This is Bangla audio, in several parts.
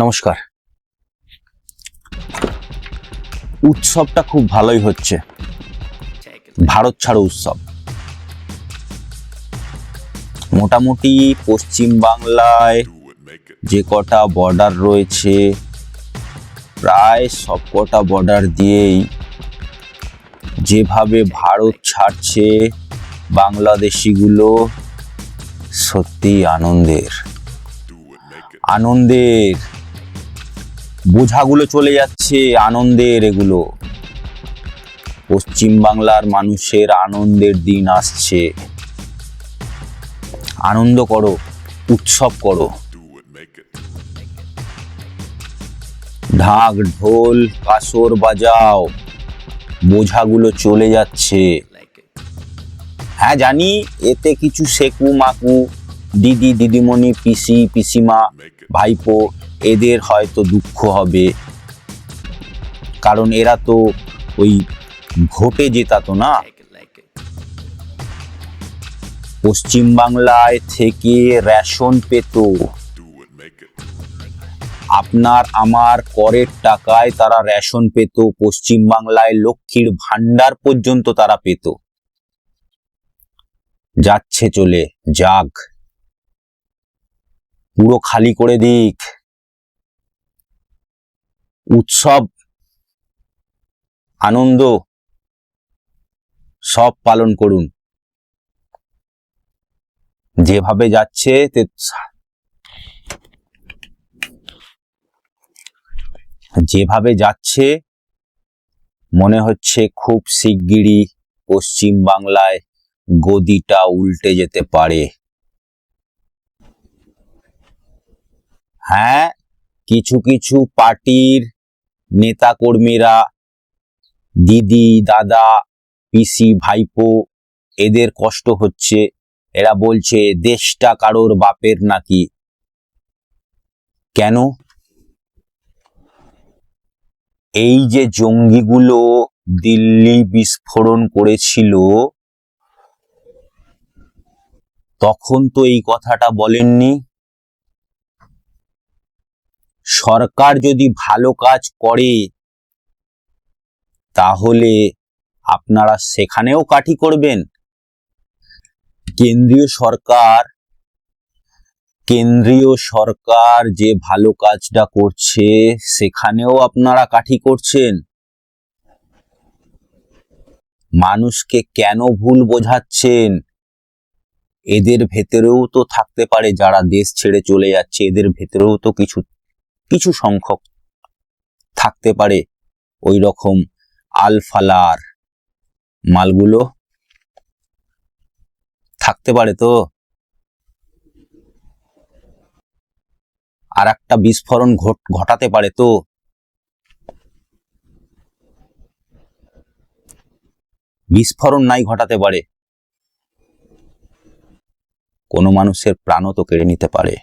নমস্কার। উৎসবটা খুব ভালোই হচ্ছে। ভারত ছাড়ো উৎসব। মোটামুটি পশ্চিম বাংলায় যে কটা বর্ডার রয়েছে, প্রায় সব কটা বর্ডার দিয়েই যেভাবে ভারত ছাড়ছে বাংলাদেশিগুলো সত্যি আনন্দের। আনন্দের বোঝাগুলো চলে যাচ্ছে আনন্দের এগুলো। পশ্চিম বাংলার মানুষের আনন্দের দিন আসছে। আনন্দ করো, উৎসব করো। ঢাক, ঢোল, কাসর বাজাও, বোঝাগুলো চলে যাচ্ছে। হ্যাঁ জানি, এতে কিছু সেকু মাকু দিদি, দিদিমণি, পিসি, পিসিমা, ভাইপো এদের হয়তো দুঃখ হবে। কারণ এরা তো ওই ভোটে জেতাতো না। পশ্চিম বাংলায় থেকে রেশন পেত। আপনার, আমার করের টাকায় তারা রেশন পেত। পশ্চিম বাংলায় লক্ষ্মীর ভান্ডার পর্যন্ত তারা পেত। যাচ্ছে চলে, যাক। পুরো খালি করে দিক। উৎসব, আনন্দ, সব পালন করুন। যেভাবে যাচ্ছে যেভাবে যাচ্ছে, মনে হচ্ছে খুব শিগগিরই পশ্চিম বাংলায় গদিটা উল্টে যেতে পারে। হ্যাঁ কিছু কিছু পার্টির নেতাকর্মীরা, দিদি, দাদা, পিসি, ভাইপো, এদের কষ্ট হচ্ছে। এরা বলছে, দেশটা কারোর বাপের নাকি? কেন? এই যে জঙ্গিগুলো দিল্লি বিস্ফোরণ করেছিল, তখন তো এই কথাটা বলেননি। সরকার যদি ভালো কাজ করে, তাহলে আপনারা সেখানেও কাঠি করবেন। কেন্দ্রীয় সরকার কেন্দ্রীয় সরকার যে ভালো কাজটা করছে, সেখানেও আপনারা কাঠি করছেন। মানুষকে কেন ভুল বোঝাচ্ছেন? এদের ভেতরেও তো থাকতে পারে যারা দেশ ছেড়ে চলে যাচ্ছে, এদের ভেতরেও তো কিছু কিছু সংখ্যক থাকতে পারে ওই রকম আলফালার মালগুলো। থাকতে পারে তো? আর একটা বিস্ফোরণ ঘট- ঘটাতে পারে তো? বিস্ফোরণ নাই ঘটাতে পারে। কোনো মানুষের প্রাণও তো কেড়ে নিতে পারে।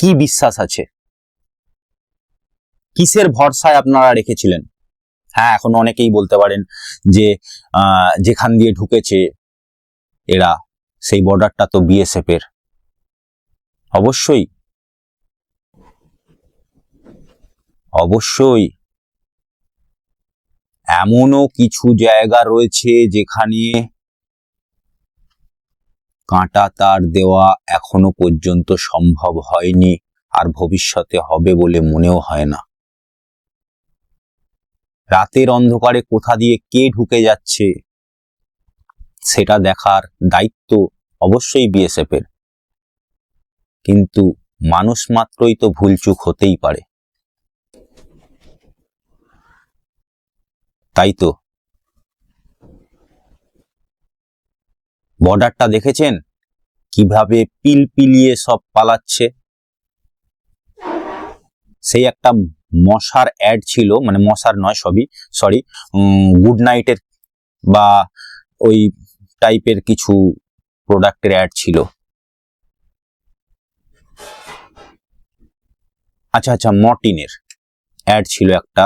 কি বিশ্বাস আছে? কিসের ভরসায় আপনারা রেখেছিলেন? হ্যাঁ এখন অনেকেই বলতে পারেন যে যেখান দিয়ে ঢুকেছে এরা, সেই বর্ডারটা তো বিএসএফ এর। অবশ্যই। অবশ্যই। এমনও কিছু জায়গা রয়েছে যেখানে কাঁটা তার দেওয়া এখনও পর্যন্ত সম্ভব হয়নি আর ভবিষ্যতে হবে বলে মনেও হয় না। রাতের অন্ধকারে কোথা দিয়ে কে ঢুকে যাচ্ছে সেটা দেখার দায়িত্ব অবশ্যই বিএসএফ এর কিন্তু মানুষ মাত্রই তো ভুলচুক হতেই পারে। তাই তো বর্ডারটা দেখেছেন? কীভাবে পিলপিলিয়ে সব পালাচ্ছে? সেই একটা মশার অ্যাড ছিল মানে মশার নয়, সবই সরি গুড নাইটের বা ওই টাইপের কিছু প্রোডাক্টের অ্যাড ছিল। আচ্ছা আচ্ছা মর্টিনের অ্যাড ছিল একটা,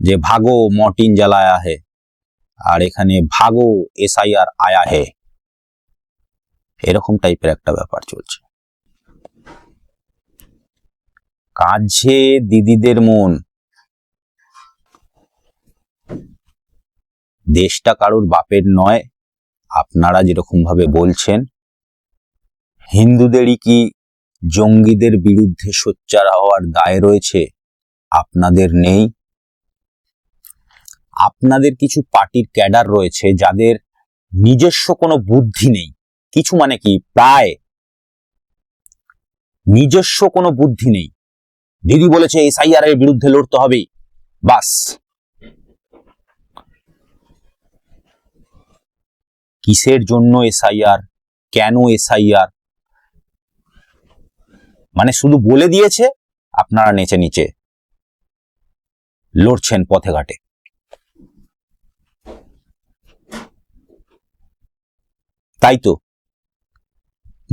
যে ভাগো মর্টিন জ্বালায়া হে আর এখানে ভাগো এসআইআর আয়া হে। এরকম টাইপের একটা ব্যাপার চলছে। কাজে দিদিদের মন। দেশটা কারোর বাপের নয়, আপনারা যেরকম ভাবে বলছেন। হিন্দুদেরই কি জঙ্গিদের বিরুদ্ধে সোচ্চার হওয়ার দায় রয়েছে? আপনাদের নেই। আপনাদের কিছু পার্টির ক্যাডার রয়েছে যাদের নিজস্ব কোনো বুদ্ধি নেই। কিছু মানে কি? প্রায় নিজস্ব কোনো বুদ্ধি নেই। দিদি বলেছে এসআইআর এর বিরুদ্ধে লড়তে হবে। বাস। কিসের জন্য এসআইআর কেন এসআইআর মানে শুধু বলে দিয়েছে, আপনারা নেচে নিচে লড়ছেন পথে ঘাটে। তাই তো?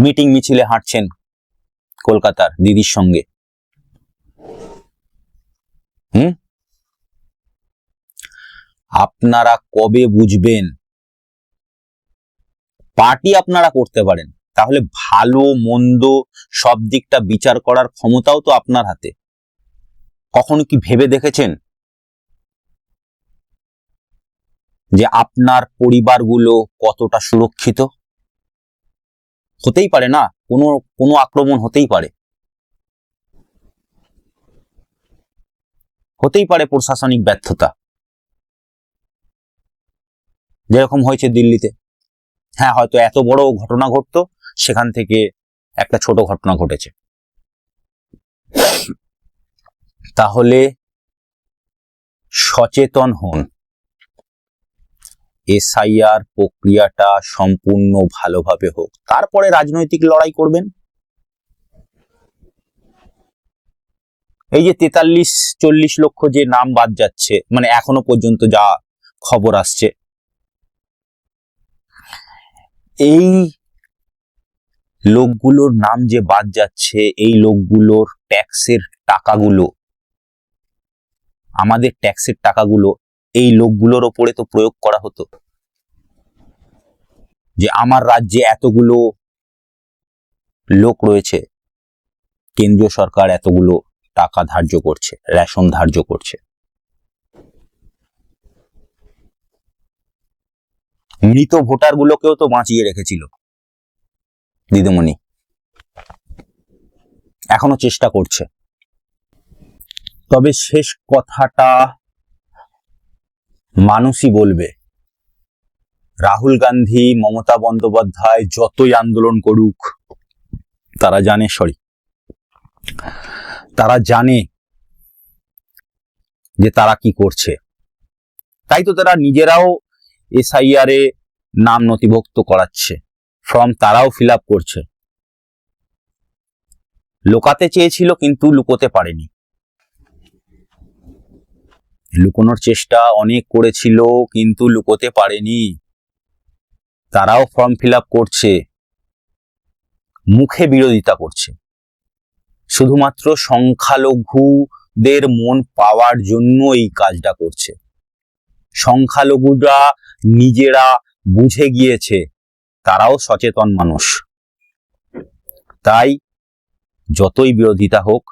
মিটিং মিছিলে হাঁটছেন কলকাতার দিদির সঙ্গে। হুম? আপনারা কবে বুঝবেন? পার্টি আপনারা করতে পারেন। তাহলে ভালো, মন্দ, সব দিকটা বিচার করার ক্ষমতাও তো আপনার হাতে। কখনো কি ভেবে দেখেছেন? যে আপনার পরিবারগুলো কতটা সুরক্ষিত? হতেই পারে না, কোনো কোনো আক্রমণ হতেই পারে। হতেই পারে প্রশাসনিক ব্যর্থতা। যেরকম হয়েছে দিল্লিতে। হ্যাঁ হয়তো এত বড় ঘটনা ঘটতো, সেখান থেকে একটা ছোট ঘটনা ঘটেছে। তাহলে সচেতন হন। এসআইআর প্রক্রিয়াটা সম্পূর্ণ ভালোভাবে হোক। তারপরে রাজনৈতিক লড়াই করবেন। এই যে তেতাল্লিশ, চল্লিশ লক্ষ যে নাম বাদ যাচ্ছে মানে এখনও পর্যন্ত যা খবর আসছে, এই লোকগুলোর নাম যে বাদ যাচ্ছে, এই লোকগুলোর ট্যাক্সের টাকাগুলো, আমাদের ট্যাক্সের টাকাগুলো এই লোকগুলোর ওপরে তো প্রয়োগ করা হতো। যে আমার রাজ্যে এতগুলো লোক রয়েছে, কেন্দ্রীয় সরকার এতগুলো টাকা ধার্য করছে, রেশন ধার্য করছে। মৃত ভোটারগুলোকেও তো বাঁচিয়ে রেখেছিল দিদিমণি। এখনও চেষ্টা করছে। তবে শেষ কথাটা মানুষই বলবে, রাহুল গান্ধী, মমতা বন্দ্যোপাধ্যায় যতই আন্দোলন করুক, তারা জানে সরি তারা জানে যে তারা কি করছে। তাই তো তারা নিজেরাও এসআইআর এ নাম নথিভুক্ত করাচ্ছে, ফর্ম তারাও ফিল করছে। লুকাতে চেয়েছিল কিন্তু লুকোতে পারেনি। লুকোনোর চেষ্টা অনেক করেছিল, কিন্তু লুকোতে পারেনি। তারাও ফর্ম ফিল করছে। মুখে বিরোধিতা করছে। শুধুমাত্র সংখ্যালঘুদের মন পাওয়ার জন্য এই কাজটা করছে। সংখ্যালঘুরা নিজেরা বুঝে গিয়েছে, তারাও সচেতন মানুষ। তাই যতই বিরোধিতা হোক,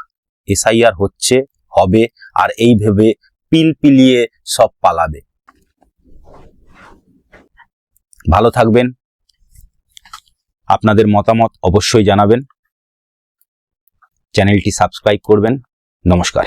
এসআইআর হচ্ছে, হবে, আর এই ভেবে পিল পিলিয়ে সব পালাবে। ভালো থাকবেন। আপনাদের মতামত অবশ্যই জানাবেন। চ্যানেলটি সাবস্ক্রাইব করবেন। নমস্কার।